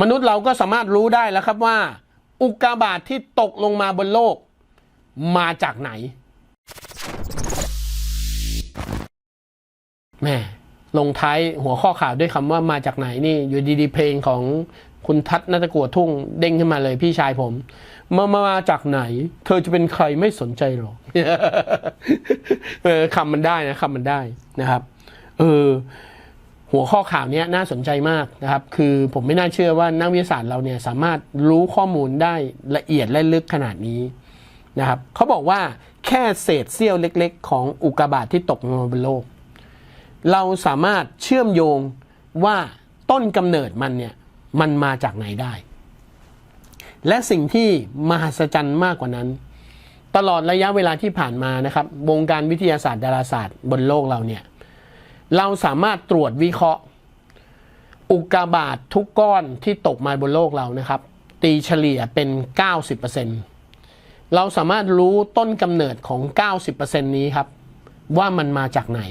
มนุษย์เราก็สามารถรู้ได้แล้วครับว่า อุกกาบาตที่ตกลงมาบนโลก มาจากไหนแม่ลงท้ายหัวข้อข่าวด้วยคำว่ามาจากไหนนี่อยู่ดีๆเพลงของคุณทัศนัตะกัวทุ่งเด้งขึ้นมาเลยพี่ชายผมมามามาจากไหน เธอจะเป็นใครไม่สนใจหรอกเออคำมันได้นะคำมันได้นะครับ เออ หัวข้อข่าวนี้น่าสนใจมากนะครับ คือผมไม่น่าเชื่อว่านักวิทยาศาสตร์เราเนี่ยสามารถรู้ข้อมูลได้ละเอียดและลึกขนาดนี้นะครับเขาบอกว่าแค่เศษเสี้ยวเล็กๆ ของอุกกาบาตที่ตกลงมาบนโลก เราสามารถเชื่อมโยงว่าต้นกำเนิดมันเนี่ยมันมาจากไหนได้ และสิ่งที่มหัศจรรย์มากกว่านั้น ตลอดระยะเวลาที่ผ่านมานะครับ วงการวิทยาศาสตร์ดาราศาสตร์บนโลกเราเนี่ย เราสามารถตรวจวิเคราะห์ อุกกาบาตทุกก้อนที่ตกมาบนโลกเรานะครับ ตีเฉลี่ยเป็น 90%เราสามารถรู้ต้นกำเนิดของ 90%นี้ครับ ว่ามันมาจากไหน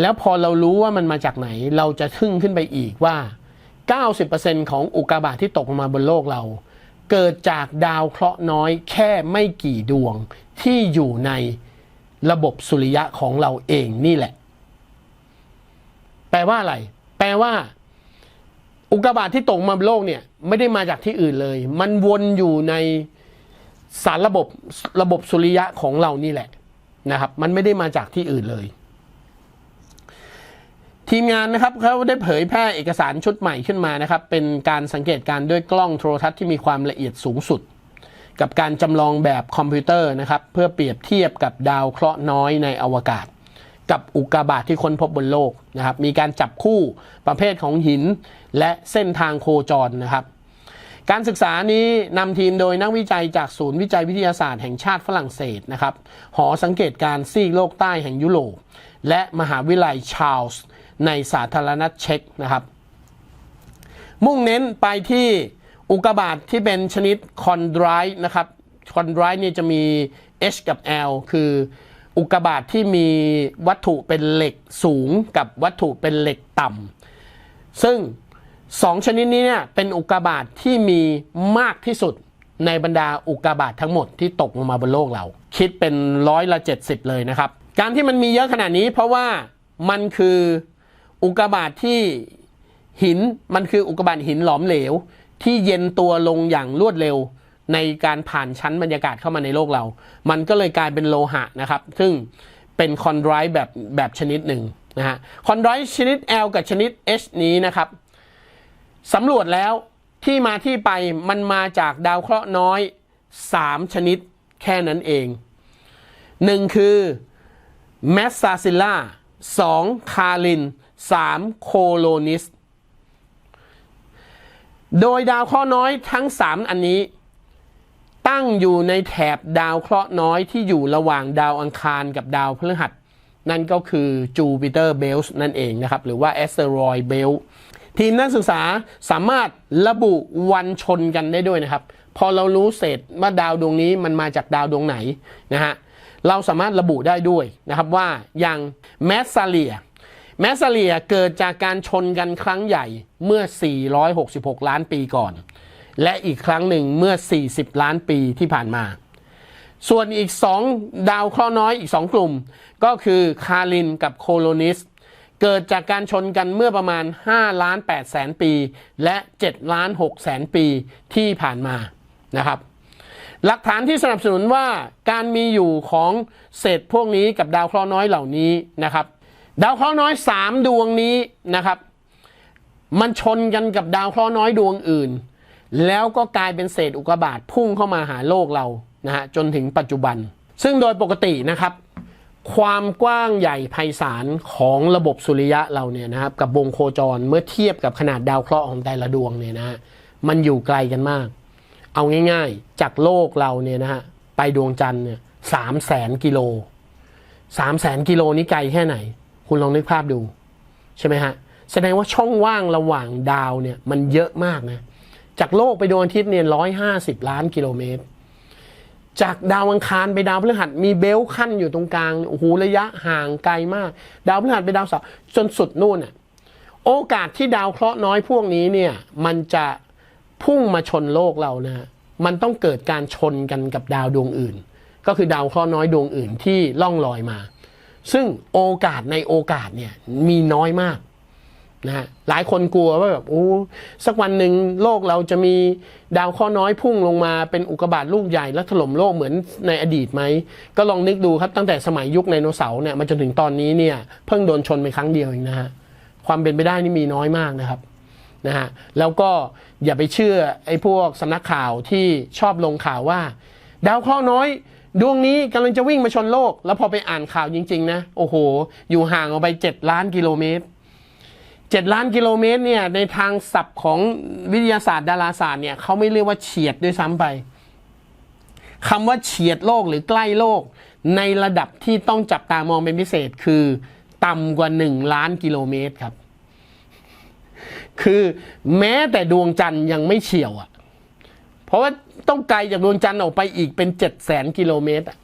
แล้วพอเรารู้ว่ามันมาจากไหน เราจะทึ่งขึ้นไปอีกว่า 90%ของอุกกาบาตที่ตกมาบนโลกเรา เกิดจากดาวเคราะห์น้อยแค่ไม่กี่ดวงที่อยู่ในระบบสุริยะของเราเองนี่แหละ แปลว่าอะไร แปลว่า อุกกาบาตที่ตกมาบนโลกเนี่ย ไม่ได้มาจากที่อื่นเลย มันวนอยู่ในสารระบบระบบสุริยะของเรานี่แหละนะครับ มันไม่ได้มาจากที่อื่นเลย ทีมงานนะครับเขาได้เผยแพร่เอกสารชุดใหม่ขึ้นมานะครับ เป็นการสังเกตการณ์ด้วยกล้องโทรทัศน์ที่มีความละเอียดสูงสุด กับการจำลองแบบคอมพิวเตอร์นะครับ เพื่อเปรียบเทียบกับดาวเคราะห์น้อยในอวกาศ กับอุกกาบาตที่ค้นพบบนโลกนะครับ มีการจับคู่ประเภทของหินและเส้นทางโคจรนะครับ การศึกษานี้นำทีมโดยนักวิจัยจากศูนย์วิจัยวิทยาศาสตร์แห่งชาติฝรั่งเศสนะครับ หอสังเกตการซีกโลกใต้แห่งยุโรปและมหาวิทยาลัยชาลส์ในสาธารณรัฐเช็กนะครับ มุ่งเน้นไปที่อุกกาบาตที่เป็นชนิดคอนไดรต์นะครับคอนไดรต์เนี่ยจะมี H กับ L คือ อุกกาบาตที่มีวัตถุเป็นเหล็กสูงกับวัตถุเป็นเหล็กต่ำซึ่งสองชนิดนี้เนี่ยเป็นอุกกาบาตที่มีมากที่สุดในบรรดาอุกกาบาตทั้งหมดที่ตกลงมาบนโลกเรา คิดเป็นร้อยละ 70 เลยนะครับ การที่มันมีเยอะขนาดนี้เพราะว่ามันคืออุกกาบาตที่หินมันคืออุกกาบาตหินหลอมเหลว ที่เย็นตัวลงอย่างรวดเร็ว ในการผ่านชั้นบรรยากาศเข้ามาในโลกเรา มันก็เลยกลายเป็นโลหะนะครับ ซึ่งเป็นคอนไดรต์แบบแบบชนิดหนึ่งนะฮะ คอนไดรต์ชนิด L กับชนิด H นี้นะครับสำรวจแล้วที่มาที่ไปมันมาจากดาวเคราะห์น้อย 3 ชนิดแค่นั้นเอง1คือแมสซาซิลล่า2คาริน3โคโลนิส โดยดาวเคราะห์น้อยทั้ง 3 อันนี้ ตั้งอยู่ในแถบดาวเคราะห์น้อยที่อยู่ระหว่างดาวอังคารกับดาวพฤหัส นั่นก็คือจูปิเตอร์เบลส์นั่นเองนะครับ หรือว่าแอสเตรอยด์เบลทีมนักศึกษาสามารถระบุวันชนกันได้ด้วยนะครับ พอเรารู้เสร็จว่าดาวดวงนี้มันมาจากดาวดวงไหนนะฮะเราสามารถระบุได้ด้วยนะครับว่าอย่างแมสซาเลียแมสซาเลียเกิดจากการชนกันครั้งใหญ่เมื่อ 466 ล้านปีก่อน และอีกครั้งหนึ่งเมื่อ 40 ล้านปีที่ผ่านมา ส่วนอีก 2 ดาวเคราะห์น้อยอีก 2 กลุ่ม ก็คือคารินกับโคโลนิส เกิดจากการชนกันเมื่อประมาณ5ล้าน8แสนปี และ7ล้าน6แสนปีที่ผ่านมานะครับหลักฐานที่สนับสนุนว่าการมีอยู่ของเศษพวกนี้กับดาวเคราะห์น้อยเหล่านี้นะครับ ดาวเคราะห์น้อย 3 ดวงนี้นะครับ มันชนกันกับดาวเคราะห์น้อยดวงอื่น แล้วก็กลายเป็นเศษอุกกาบาตพุ่งเข้ามาหาโลกเรานะฮะจนถึงปัจจุบัน ซึ่งโดยปกตินะครับ ความกว้างใหญ่ไพศาลของระบบสุริยะเราเนี่ยนะครับกับวงโคจรเมื่อเทียบกับขนาดดาวเคราะห์ของแต่ละดวงเนี่ยนะฮะมันอยู่ไกลกันมาก เอาง่ายๆ จากโลกเราเนี่ยนะฮะไปดวงจันทร์เนี่ยสามแสนกิโลสามแสนกิโลนี่ไกลแค่ไหน คุณลองนึกภาพดู ใช่ไหมฮะ แสดงว่าช่องว่างระหว่างดาวเนี่ยมันเยอะมากนะ จากโลกไปดวงอาทิตย์เนี่ยร้อยห้าสิบล้านกิโลเมตร จากดาวอังคารไปดาวพฤหัสมีเบลขั้นอยู่ตรงกลางโอ้โหระยะห่างไกลมาก ดาวพฤหัสไปดาวเสาร์จนสุดนู่นน่ะโอกาสที่ดาวเคราะห์น้อยพวกนี้เนี่ยมันจะพุ่งมาชนโลกเรานะมันต้องเกิดการชนกันกับดาวดวงอื่น ก็คือดาวเคราะห์น้อยดวงอื่นที่ล่องลอยมา ซึ่งโอกาสในโอกาสเนี่ยมีน้อยมาก นะฮะหลายคนกลัวว่าแบบโอ้สักวันหนึ่งโลกเราจะมีดาวเคราะห์น้อยพุ่งลงมาเป็นอุกกาบาตลูกใหญ่แล้วถล่มโลกเหมือนในอดีตไหม ก็ลองนึกดูครับตั้งแต่สมัยยุคไดโนเสาร์เนี่ยมาจนถึงตอนนี้เนี่ยเพิ่งโดนชนไปครั้งเดียวเองนะฮะความเป็นไปได้นี่มีน้อยมากนะครับนะฮะแล้วก็อย่าไปเชื่อไอ้พวกสำนักข่าวที่ชอบลงข่าวว่า ดาวเคราะห์น้อย ดวงนี้กำลังจะวิ่งมาชนโลก แล้วพอไปอ่านข่าวจริง ๆ นะ โอ้โห อยู่ห่างออกไป 7 ล้านกิโลเมตร 7 ล้านกิโลเมตรเนี่ยในทางศัพท์ของวิทยาศาสตร์ดาราศาสตร์เนี่ยเขาไม่เรียกว่าเฉียดด้วยซ้ำไปคำว่าเฉียดโลกหรือใกล้โลก ในระดับที่ต้องจับตามองเป็นพิเศษคือต่ำกว่า 1 ล้านกิโลเมตรครับ คือแม้แต่ดวงจันทร์ยังไม่เฉียวอะ่ะ เพราะว่าต้องไกลจากดวงจันทร์ออกไปอีกเป็นเจ็ดแสนกิโลเมตรอะ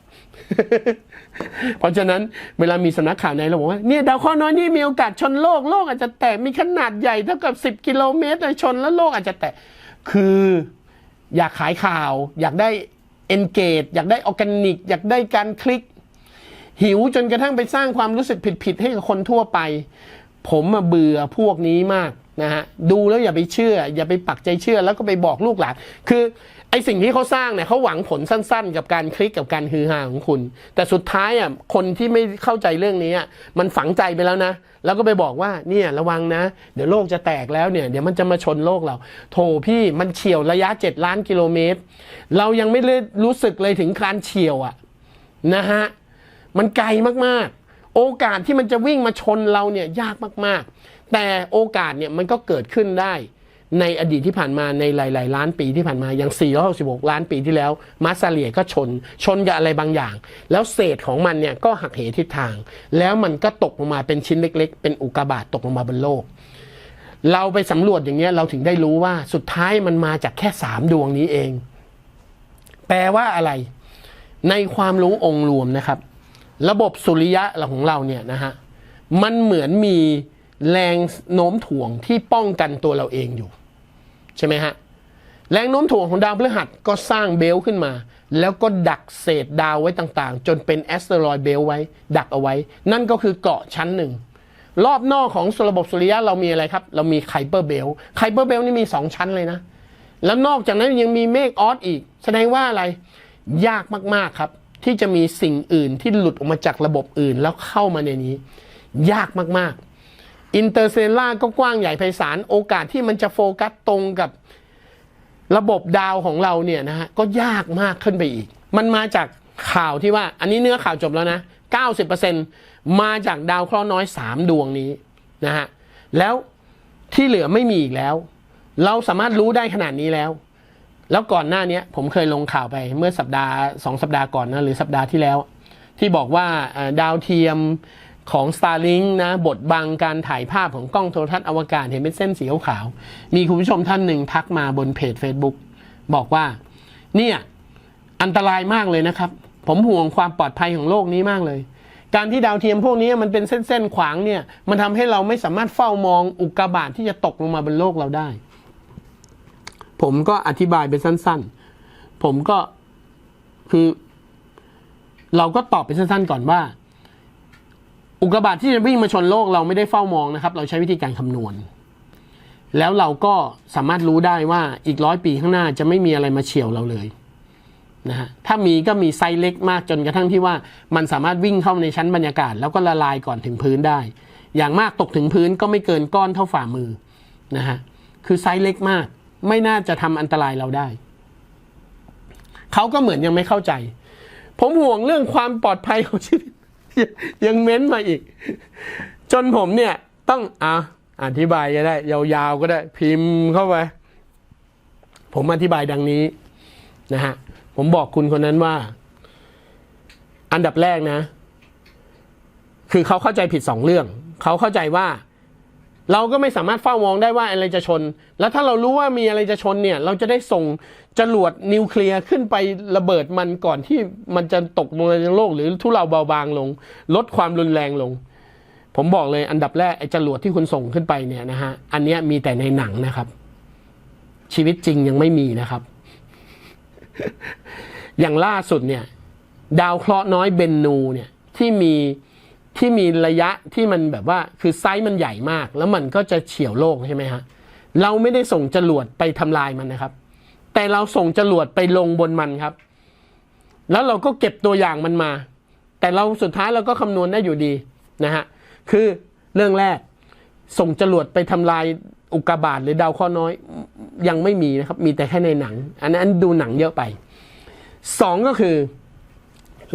เพราะฉะนั้นเวลามีสำนักข่าวไหนเราบอกว่าเนี่ยดาวเคราะห์น้อยนี่มีโอกาสชนโลกโลกอาจจะแตกมีขนาดใหญ่เท่ากับ 10 กิโลเมตรเลยชนแล้วโลกอาจจะแตกคืออยากขายข่าว อยากได้ engage อยากได้ออร์แกนิก อยากได้การคลิก หิวจนกระทั่งไปสร้างความรู้สึกผิดๆให้กับคนทั่วไป ผมมาเบื่อพวกนี้มากนะฮะดูแล้วอย่าไปเชื่อ อย่าไปปักใจเชื่อแล้วก็ไปบอกลูกหลานคือ ไอสิ่งที่เขาสร้างเนี่ยเขาหวังผลสั้นๆ กับการคลิกกับการฮือฮาของคุณ แต่สุดท้ายอะคนที่ไม่เข้าใจเรื่องนี้อะมันฝังใจไปแล้วนะ แล้วก็ไปบอกว่าเนี่ยระวังนะ เดี๋ยวโลกจะแตกแล้วเนี่ยเดี๋ยวมันจะมาชนโลกเรา โถพี่มันเฉียวระยะ 7 ล้านกิโลเมตร เรายังไม่รู้สึกเลยถึงการเฉียวอะนะฮะมันไกลมากๆ โอกาสที่มันจะวิ่งมาชนเราเนี่ยยากมากๆ แต่โอกาสเนี่ยมันก็เกิดขึ้นได้ ในอดีตที่ผ่านมาในหลาย ๆ ล้านปีที่ผ่านมาอย่าง 466 ล้านปีที่แล้ว มาซาเลียก็ชน ชนกับอะไรบางอย่าง แล้วเศษของมันเนี่ยก็หักเหทิศทาง แล้วมันก็ตกลงมาเป็นชิ้นเล็ก ๆ เป็นอุกกาบาตตกลงมาบนโลก เราไปสำรวจอย่างเงี้ยเราถึงได้รู้ว่าสุดท้ายมันมาจากแค่สามดวงนี้เอง แปลว่าอะไร ในความรู้องค์รวมนะครับ ระบบสุริยะของเราเนี่ยนะฮะมันเหมือนมีแรงโน้มถ่วงที่ป้องกันตัวเราเองอยู่ ใช่ไหมฮะ แรงโน้มถ่วงของดาวพฤหัสก็สร้างเบลขึ้นมา แล้วก็ดักเศษดาวไว้ต่างๆ จนเป็นแอสเตรอยด์เบลไว้ ดักเอาไว้ นั่นก็คือเกาะชั้นหนึ่งรอบนอกของระบบสุริยะเรามีอะไรครับ เรามีไคเปอร์เบลไคเปอร์เบลนี่มี 2 ชั้นเลยนะ แล้วนอกจากนั้นยังมีเมฆออสอีก แสดงว่าอะไรยากมากๆครับ ที่จะมีสิ่งอื่นที่หลุดออกมาจากระบบอื่นแล้วเข้ามาในนี้ ยากมากๆ อินเตอร์เซล่าก็กว้างใหญ่ไพศาลโอกาสที่มันจะโฟกัสตรงกับระบบดาวของเราเนี่ยนะฮะก็ยากมากขึ้นไปอีก มันมาจากข่าวที่ว่า อันนี้เนื้อข่าวจบแล้วนะ 90%มาจากดาวเคราะห์น้อย 3 ดวงนี้นะฮะแล้วที่เหลือไม่มีอีกแล้ว เราสามารถรู้ได้ขนาดนี้แล้ว แล้วก่อนหน้านี้ผมเคยลงข่าวไปเมื่อสัปดาห์สองสัปดาห์ก่อนนะหรือสัปดาห์ที่แล้ว ที่บอกว่าดาวเทียม ของ Starlink นะบดบังการถ่ายภาพของกล้องโทรทัศน์อวกาศเห็นเป็นเส้นสีขาว มีคุณผู้ชมท่านหนึ่งทักมาบนเพจ Facebook บอกว่า เนี่ย อันตรายมากเลยนะครับ ผมห่วงความปลอดภัยของโลกนี้มากเลย การที่ดาวเทียมพวกนี้มันเป็นเส้นๆขวางเนี่ย มันทำให้เราไม่สามารถเฝ้ามองอุกกาบาตที่จะตกลงมาบนโลกเราได้ ผมก็อธิบายเป็นสั้น ๆ ผมก็คือ เราก็ตอบเป็นสั้นๆก่อนว่า อุกกาบาตที่จะวิ่งมาชนโลกเราไม่ได้เฝ้ามองนะครับ เราใช้วิธีการคำนวณ แล้วเราก็สามารถรู้ได้ว่าอีกร้อยปีข้างหน้าจะไม่มีอะไรมาเฉียวเราเลยนะฮะถ้ามีก็มีไซส์เล็กมากจนกระทั่งที่ว่ามันสามารถวิ่งเข้าในชั้นบรรยากาศ แล้วก็ละลายก่อนถึงพื้นได้ อย่างมากตกถึงพื้นก็ไม่เกินก้อนเท่าฝ่ามือนะฮะคือไซส์เล็กมาก ไม่น่าจะทำอันตรายเราได้เขาก็เหมือนยังไม่เข้าใจ ผมห่วงเรื่องความปลอดภัยของชีวิต ยังเม้นมาอีก จนผมเนี่ย ต้องอะอธิบายก็ได้ ยาวๆก็ได้ พิมพ์เข้าไป ผมอธิบายดังนี้นะฮะผมบอกคุณคนนั้นว่า อันดับแรกนะ คือเขาเข้าใจผิดสองเรื่อง เขาเข้าใจว่า เราก็ไม่สามารถเฝ้ามองได้ว่าอะไรจะชน แล้วถ้าเรารู้ว่ามีอะไรจะชนเนี่ย เราจะได้ส่งจรวดนิวเคลียร์ขึ้นไประเบิดมันก่อนที่มันจะตกลงในโลกหรือทุเลาเบาบางลง ลดความรุนแรงลง ผมบอกเลยอันดับแรกไอ้จรวดที่คุณส่งขึ้นไปเนี่ยนะฮะ อันนี้มีแต่ในหนังนะครับ ชีวิตจริงยังไม่มีนะครับ อย่างล่าสุดเนี่ย ดาวเคราะห์น้อยเบนนูเนี่ยที่มี ที่มีระยะที่มันแบบว่าคือไซส์มันใหญ่มาก แล้วมันก็จะเฉี่ยวโลกใช่ไหมฮะเราไม่ได้ส่งจรวดไปทำลายมันนะครับ แต่เราส่งจรวดไปลงบนมันครับ แล้วเราก็เก็บตัวอย่างมันมา แต่เราสุดท้ายเราก็คำนวณได้อยู่ดีนะฮะคือเรื่องแรกส่งจรวดไปทำลายอุกกาบาตหรือดาวเคราะห์น้อยยังไม่มีนะครับ มีแต่แค่ในหนัง อันนั้นดูหนังเยอะไปสองก็คือ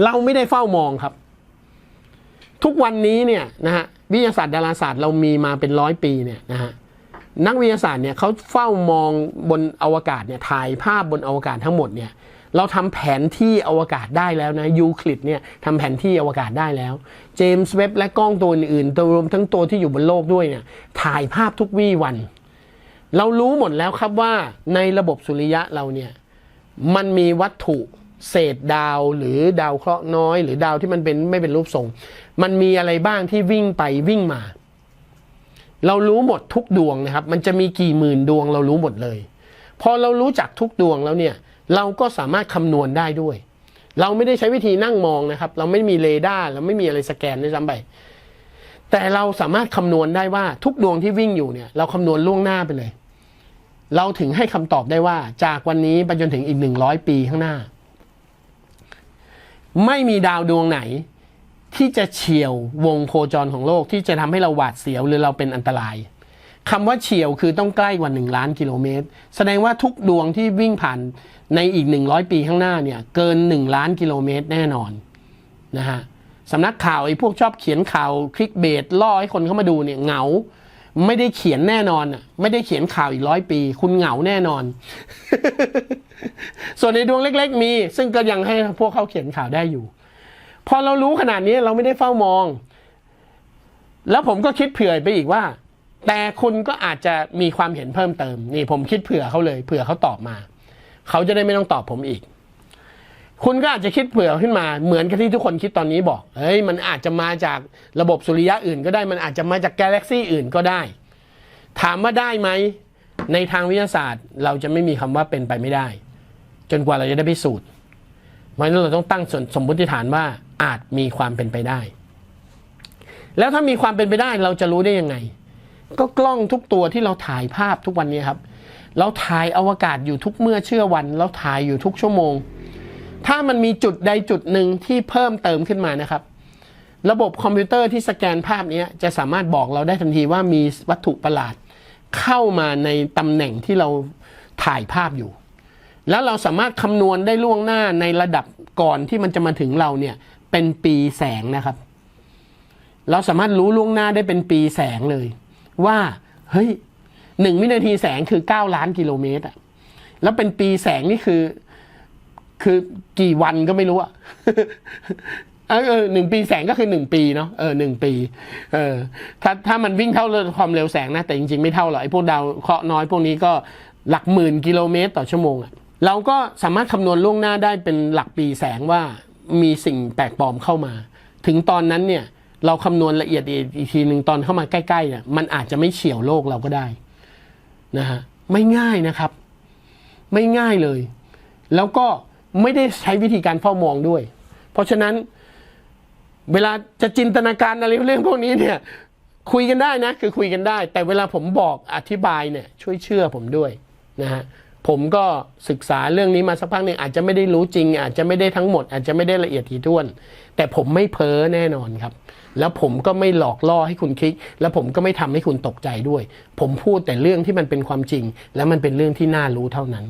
เราไม่ได้เฝ้ามองครับ ทุกวันนี้เนี่ยนะฮะวิทยาศาสตร์ดาราศาสตร์เรามีมาเป็นร้อยปีเนี่ยนะฮะนักวิทยาศาสตร์เนี่ยเขาเฝ้ามองบนอวกาศเนี่ยถ่ายภาพบนอวกาศทั้งหมดเนี่ยเราทำแผนที่อวกาศได้แล้วนะยูคลิดเนี่ยทำแผนที่อวกาศได้แล้วเจมส์เว็บและกล้องตัวอื่นๆตัวรวมทั้งตัวที่อยู่บนโลกด้วยเนี่ยถ่ายภาพทุกวี่วัน เรารู้หมดแล้วครับว่าในระบบสุริยะเราเนี่ยมันมีวัตถุ เศษดาวหรือดาวเคราะห์น้อย หรือดาวที่มันเป็นไม่เป็นรูปทรง มันมีอะไรบ้างที่วิ่งไปวิ่งมา เรารู้หมดทุกดวงนะครับ มันจะมีกี่หมื่นดวงเรารู้หมดเลย พอเรารู้จักทุกดวงแล้วเนี่ย เราก็สามารถคำนวณได้ด้วย เราไม่ได้ใช้วิธีนั่งมองนะครับ เราไม่มีเรดาร์เราไม่มีอะไรสแกนด้วยซ้ำไปแต่เราสามารถคำนวณได้ว่าทุกดวงที่วิ่งอยู่เนี่ย เราคำนวณล่วงหน้าไปเลย เราถึงให้คำตอบได้ว่าจากวันนี้ไปจนถึงอีกหนึ่งร้อยปีข้างหน้า ไม่มีดาวดวงไหน ที่จะเฉียววงโคจรของโลกที่จะทำให้เราหวาดเสียวหรือเราเป็นอันตรายคำว่าเฉียวคือต้องใกล้กว่า 1 ล้านกิโลเมตร แสดงว่าทุกดวงที่วิ่งผ่านในอีก 100 ปีข้างหน้าเนี่ยเกิน 1 ล้านกิโลเมตรแน่นอนนะฮะสำนักข่าวไอ้พวกชอบเขียนข่าวคลิกเบสล่อให้คนเข้ามาดูเนี่ยเหงา ไม่ได้เขียนแน่นอนอะไม่ได้เขียนข่าวอีกร้อยปี คุณเหงาแน่นอน ส่วนในดวงเล็ก ๆ มี ซึ่งก็ยังให้พวกเขาเขียนข่าวได้อยู่ พอเรารู้ขนาดนี้เราไม่ได้เฝ้ามอง แล้วผมก็คิดเผื่อไปอีกว่า แต่คุณก็อาจจะมีความเห็นเพิ่มเติม นี่ผมคิดเผื่อเขาเลย เผื่อเขาตอบมา เขาจะได้ไม่ต้องตอบผมอีก คุณก็อาจจะคิดเผื่อขึ้นมาเหมือนกับที่ทุกคนคิดตอนนี้บอกเฮ้ยมันอาจจะมาจากระบบสุริยะอื่นก็ได้มันอาจจะมาจากกาแล็กซี่อื่นก็ได้ ถามว่าได้ไหมในทางวิทยาศาสตร์ เราจะไม่มีคำว่าเป็นไปไม่ได้ จนกว่าเราจะได้พิสูจน์เพราะฉะนั้นเราต้องตั้งสมมติฐานว่าอาจมีความเป็นไปได้ แล้วถ้ามีความเป็นไปได้เราจะรู้ได้ยังไง ก็กล้องทุกตัวที่เราถ่ายภาพทุกวันนี้ครับ เราถ่ายอวกาศอยู่ทุกเมื่อเชื่อวัน เราถ่ายอยู่ทุกชั่วโมง ถ้ามันมีจุดใดจุดหนึ่งที่เพิ่มเติมขึ้นมานะครับ ระบบคอมพิวเตอร์ที่สแกนภาพนี้จะสามารถบอกเราได้ทันทีว่ามีวัตถุประหลาดเข้ามาในตำแหน่งที่เราถ่ายภาพอยู่ แล้วเราสามารถคำนวณได้ล่วงหน้าในระดับก่อนที่มันจะมาถึงเราเนี่ยเป็นปีแสงนะครับ เราสามารถรู้ล่วงหน้าได้เป็นปีแสงเลย ว่าเฮ้ยหนึ่งวินาทีแสงคือ 9 ล้านกิโลเมตรอะแล้วเป็นปีแสงนี่คือ คือกี่วันก็ไม่รู้อะเออหนึ่งปีแสงก็คือหนึ่งปีเนาะเออหนึ่งปี เออ ถ้าถ้ามันวิ่งเท่าความเร็วแสงนะ แต่จริงๆ ไม่เท่าหรอกไอ้พวกดาวเคราะห์น้อยพวกนี้ก็หลักหมื่นกิโลเมตรต่อชั่วโมงอะเราก็สามารถคำนวณล่วงหน้าได้เป็นหลักปีแสงว่ามีสิ่งแปลกปลอมเข้ามา ถึงตอนนั้นเนี่ย เราคำนวณละเอียดอีกทีหนึ่งตอนเข้ามาใกล้ๆเนี่ยมันอาจจะไม่เฉียวโลกเราก็ได้นะฮะไม่ง่ายนะครับ ไม่ง่ายเลย แล้วก็ ไม่ได้ใช้วิธีการเฝ้ามองด้วย เพราะฉะนั้นเวลาจะจินตนาการอะไรเรื่องพวกนี้เนี่ยคุยกันได้นะ คือคุยกันได้ แต่เวลาผมบอกอธิบายเนี่ยช่วยเชื่อผมด้วยนะฮะผมก็ศึกษาเรื่องนี้มาสักพักหนึ่งอาจจะไม่ได้รู้จริง อาจจะไม่ได้ทั้งหมด อาจจะไม่ได้ละเอียดถี่ถ้วน แต่ผมไม่เพ้อแน่นอนครับ แล้วผมก็ไม่หลอกล่อให้คุณคลิก แล้วผมก็ไม่ทำให้คุณตกใจด้วย ผมพูดแต่เรื่องที่มันเป็นความจริง และมันเป็นเรื่องที่น่ารู้เท่านั้น